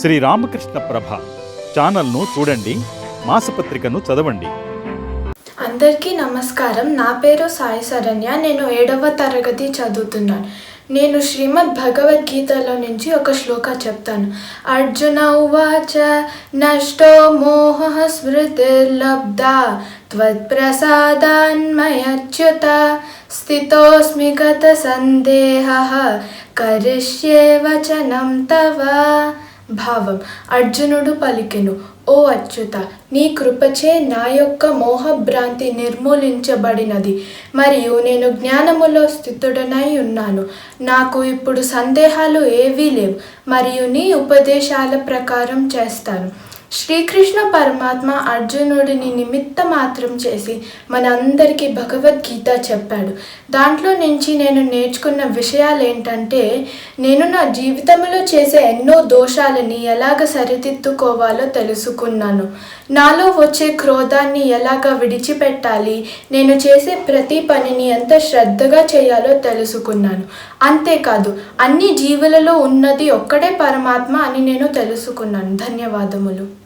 శ్రీ రామకృష్ణ ప్రభ ఛానల్ను చూడండి మాసపత్రికను చదవండి. అందరికీ నమస్కారం. నా పేరు సాయి శరణ్య. నేను ఏడవ తరగతి చదువుతున్నాను. నేను శ్రీమద్ భగవద్గీతలో నుంచి ఒక శ్లోక చెప్తాను. అర్జున ఉవాచ నష్టో మోహ స్మృతిర్లబ్ధ త్వత్ప్రసాదాన్మయచ్యుత స్థితోస్మి గత సందేహ కరిష్యే వచనం తవ. భావం. అర్జునుడు పలికెను ఓ అచ్యుత నీ కృపచే నా యొక్క మోహభ్రాంతి నిర్మూలించబడినది. మరియు నేను జ్ఞానములో స్థితుడనై ఉన్నాను. నాకు ఇప్పుడు సందేహాలు ఏవీ లేవు. మరియు నీ ఉపదేశాల ప్రకారం చేస్తాను. శ్రీకృష్ణ పరమాత్మ అర్జునుడిని నిమిత్త మాత్రం చేసి మనందరికీ భగవద్గీత చెప్పాడు. దాంట్లో నుంచి నేను నేర్చుకున్న విషయాలు ఏంటంటే నేను నా జీవితంలో చేసే ఎన్నో దోషాలని ఎలాగ సరిదిద్దుకోవాలో తెలుసుకున్నాను. నాలో వచ్చే క్రోధాన్ని ఎలాగ విడిచిపెట్టాలి నేను చేసే ప్రతి పనిని ఎంత శ్రద్ధగా చేయాలో తెలుసుకున్నాను. అంతేకాదు అన్ని జీవులలో ఉన్నది ఒక్కడే పరమాత్మ అని నేను తెలుసుకున్నాను. ధన్యవాదములు.